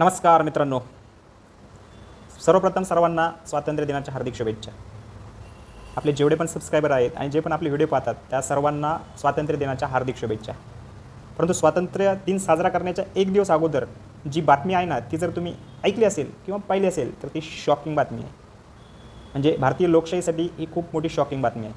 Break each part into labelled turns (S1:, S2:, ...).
S1: नमस्कार मित्रांनो. सर्वप्रथम सर्वांना स्वातंत्र्य दिनाच्या हार्दिक शुभेच्छा. आपले जेवढे पण सबस्क्रायबर आहेत आणि जे पण आपले व्हिडिओ पाहतात त्या सर्वांना स्वातंत्र्य दिनाच्या हार्दिक शुभेच्छा. परंतु स्वातंत्र्य दिन साजरा करण्याच्या एक दिवस अगोदर जी बातमी आहे ना ती जर तुम्ही ऐकली असेल किंवा पाहिली असेल तर ती शॉकिंग बातमी आहे. म्हणजे भारतीय लोकशाहीसाठी ही खूप मोठी शॉकिंग बातमी आहे.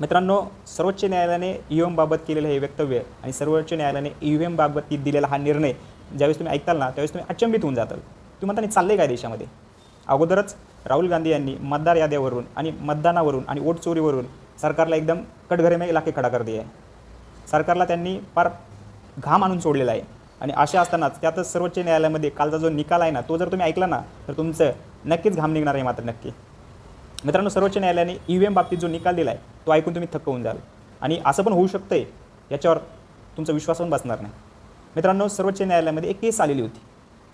S1: मित्रांनो सर्वोच्च न्यायालयाने ई व्ही एमबाबत केलेलं हे वक्तव्य आणि सर्वोच्च न्यायालयाने ई व्ही एमबाबत दिलेला हा निर्णय ज्यावेळेस तुम्ही ऐकताल ना त्यावेळेस तुम्ही अचंबित होऊन जाताल. तुम्ही म्हणता चालले काय देशामध्ये? अगोदरच राहुल गांधी यांनी मतदार याद्यावरून आणि मतदानावरून आणि वोट चोरीवरून सरकारला एकदम कटघरे में इलाके खडा कर दिले. आहे सरकारला त्यांनी फार घाम आणून सोडलेला आहे. आणि अशा असतानाच त्यातच सर्वोच्च न्यायालयामध्ये कालचा जो निकाल आहे ना तो जर तुम्ही ऐकला ना तर तुमचं नक्कीच घाम निघणार आहे मात्र नक्की. मित्रांनो सर्वोच्च न्यायालयाने ई व्ही एम बाबतीत जो निकाल दिला आहे तो ऐकून तुम्ही थक्क होऊन जाल. आणि असं पण होऊ शकतं आहे याच्यावर तुमचा विश्वास पण बसणार नाही. मित्रांनो सर्वोच्च न्यायालयामध्ये एक केस आलेली होती.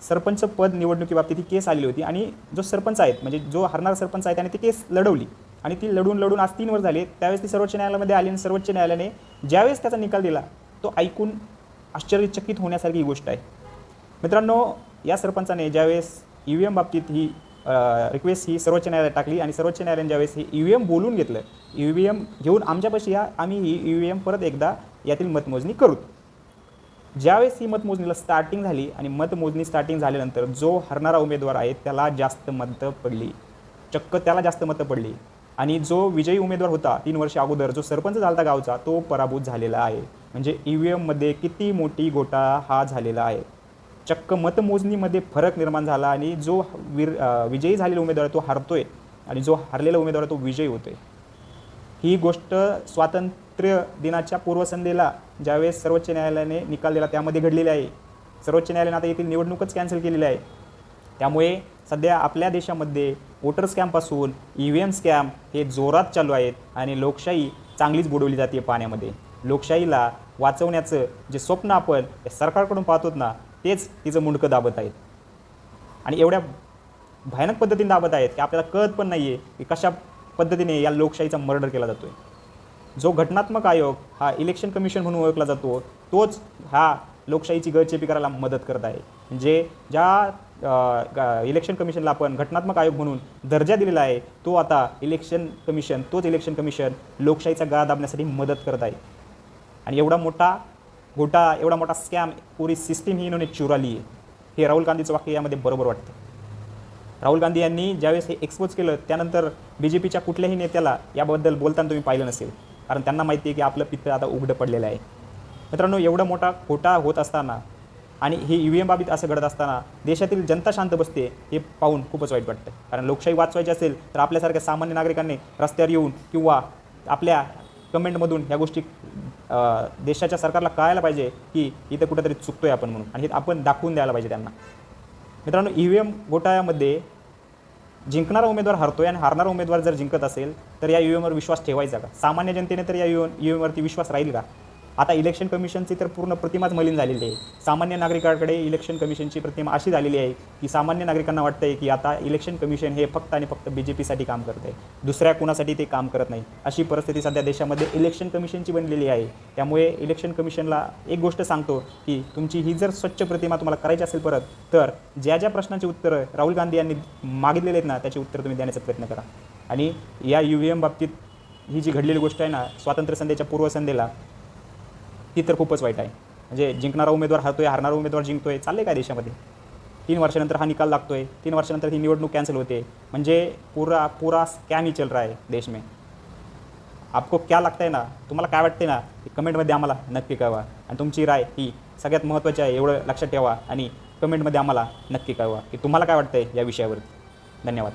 S1: सरपंच पद निवडणुकीबाबतीत ही केस आलेली होती आणि जो सरपंच आहेत म्हणजे जो हरणारा सरपंच आहे त्याने ती केस लढवली. आणि ती लढून लढून आज तीन वर्ष झाले. त्यावेळेस ती सर्वोच्च न्यायालयामध्ये आली आणि सर्वोच्च न्यायालयाने ज्यावेळेस त्याचा निकाल दिला तो ऐकून आश्चर्यचकित होण्यासारखी ही गोष्ट आहे. मित्रांनो या सरपंचाने ज्यावेळेस ई व्ही एम बाबतीत ही रिक्वेस्ट ही सर्वोच्च न्यायालयात टाकली आणि सर्वोच्च न्यायालयाने ज्यावेळेस ही ई व्ही एम बोलून घेतलं ई व्ही एम घेऊन आमच्यापाशी या आम्ही ही ई व्ही एम परत एकदा यातील मतमोजणी करू. ज्यावेळेस ही मतमोजणीला स्टार्टिंग झाली आणि मतमोजणी स्टार्टिंग झाल्यानंतर जो हरणारा उमेदवार आहे त्याला जास्त मतं पडली. चक्क त्याला जास्त मतं पडली. आणि जो विजयी उमेदवार होता तीन वर्ष अगोदर जो सरपंच झाला होता गावचा तो पराभूत झालेला आहे. म्हणजे ई व्ही एममध्ये किती मोठी घोटाळा हा झालेला आहे. चक्क मतमोजणीमध्ये फरक निर्माण झाला आणि जो वीर विजयी झालेला उमेदवार तो हरतोय. आणि जो हरलेला उमेदवार आहे तो विजयी होतोय. ही गोष्ट स्वातंत्र्य दिनाच्या पूर्वसंध्येला ज्यावेळेस सर्वोच्च न्यायालयाने निकाल दिला त्यामध्ये घडलेले आहे. सर्वोच्च न्यायालयाने आता येथील निवडणूकच कॅन्सल केलेली आहे. त्यामुळे सध्या आपल्या देशामध्ये वोटर स्कॅमपासून ई व्ही एम स्कॅम हे जोरात चालू आहेत आणि लोकशाही चांगलीच बुडवली जाते पाण्यामध्ये लोकशाहीला वाचवण्याचं जे स्वप्न आपण सरकारकडून पाहतोत ना तेच तिचं मुंडकं दाबत आहेत. आणि एवढ्या भयानक पद्धतीने दाबत आहेत की आपल्याला कळत पण नाही आहे की कशा पद्धतीने या लोकशाहीचा मर्डर केला जातो आहे जो घटनात्मक आयोग हा इलेक्शन कमिशन म्हणून ओळखला जातो तोच हा लोकशाहीची गळचेपी करायला मदत करत आहे. म्हणजे ज्या इलेक्शन कमिशनला आपण घटनात्मक आयोग म्हणून दर्जा दिलेला आहे तो आता इलेक्शन कमिशन तोच इलेक्शन कमिशन लोकशाहीचा गळा दाबण्यासाठी मदत करत आहे. आणि एवढा मोठा घोटा एवढा मोठा स्कॅम पुरी सिस्टीम ही इन्होंने चुराली आहे. हे राहुल गांधीचं वाक्य यामध्ये बरोबर वाटतं. राहुल गांधी यांनी ज्यावेळेस हे एक्सपोज केलं त्यानंतर बी जे पीच्या कुठल्याही नेत्याला याबद्दल बोलताना तुम्ही पाहिलं नसेल. कारण त्यांना माहिती आहे की आपलं पित्त आता उघडं पडलेलं आहे. मित्रांनो एवढा मोठा घोटाळा होत असताना आणि हे ई व्ही एम बाबीत असं घडत असताना देशातील जनता शांत बसते हे पाहून खूपच वाईट वाटतं. कारण लोकशाही वाचवायची असेल तर आपल्यासारख्या सामान्य नागरिकांनी रस्त्यावर येऊन किंवा आपल्या कमेंटमधून ह्या गोष्टी देशाच्या सरकारला कळायला पाहिजे की इथं कुठेतरी चुकतोय आपण म्हणून. आणि हे आपण दाखवून द्यायला पाहिजे त्यांना. मित्रांनो ई व्ही एम घोटाळ्यामध्ये जिंकणारा उमेदवार हरतोय आणि हारणारा उमेदवार जर जिंकत असेल तर या यू एमवर विश्वास ठेवायचा का? सामान्य जनतेने तर या यू यू एमवरती विश्वास राहील का? आता इलेक्शन कमिशनची तर पूर्ण प्रतिमाच मलिन झालेली आहे. सामान्य नागरिकाकडे इलेक्शन कमिशनची प्रतिमा अशी झालेली आहे की सामान्य नागरिकांना वाटतं आहे की आता इलेक्शन कमिशन हे फक्त आणि फक्त बी जे पीसाठी काम करत आहे दुसऱ्या कुणासाठी ते काम करत नाही. अशी परिस्थिती सध्या देशामध्ये इलेक्शन कमिशनची बनलेली आहे. त्यामुळे इलेक्शन कमिशनला एक गोष्ट सांगतो की तुमची ही जर स्वच्छ प्रतिमा तुम्हाला करायची असेल परत तर ज्या ज्या प्रश्नांची उत्तरं राहुल गांधी यांनी मागितलेली आहेत ना त्याची उत्तरं तुम्ही देण्याचा प्रयत्न करा. आणि या यू व्ही एम बाबतीत ही जी घडलेली गोष्ट आहे ना स्वातंत्र्य संध्येच्या पूर्वसंध्येला ती तर खूपच वाईट आहे. म्हणजे जिंकणारा उमेदवार हरतोय हरणारा उमेदवार जिंकतोय चालले काय देशामध्ये? तीन वर्षानंतर हा निकाल लागतोय तीन वर्षानंतर ही निवडणूक कॅन्सल होते. म्हणजे पुरा पुरा स्कॅम ही चल रहा है देश में. आपको क्या लागतंय ना? तुम्हाला काय वाटते ना? ते कमेंटमध्ये आम्हाला नक्की कळवा. आणि तुमची राय ही सगळ्यात महत्त्वाची आहे एवढं लक्षात ठेवा. आणि कमेंटमध्ये आम्हाला नक्की कळवा. की तुम्हाला काय वाटतंय या विषयावरती? धन्यवाद.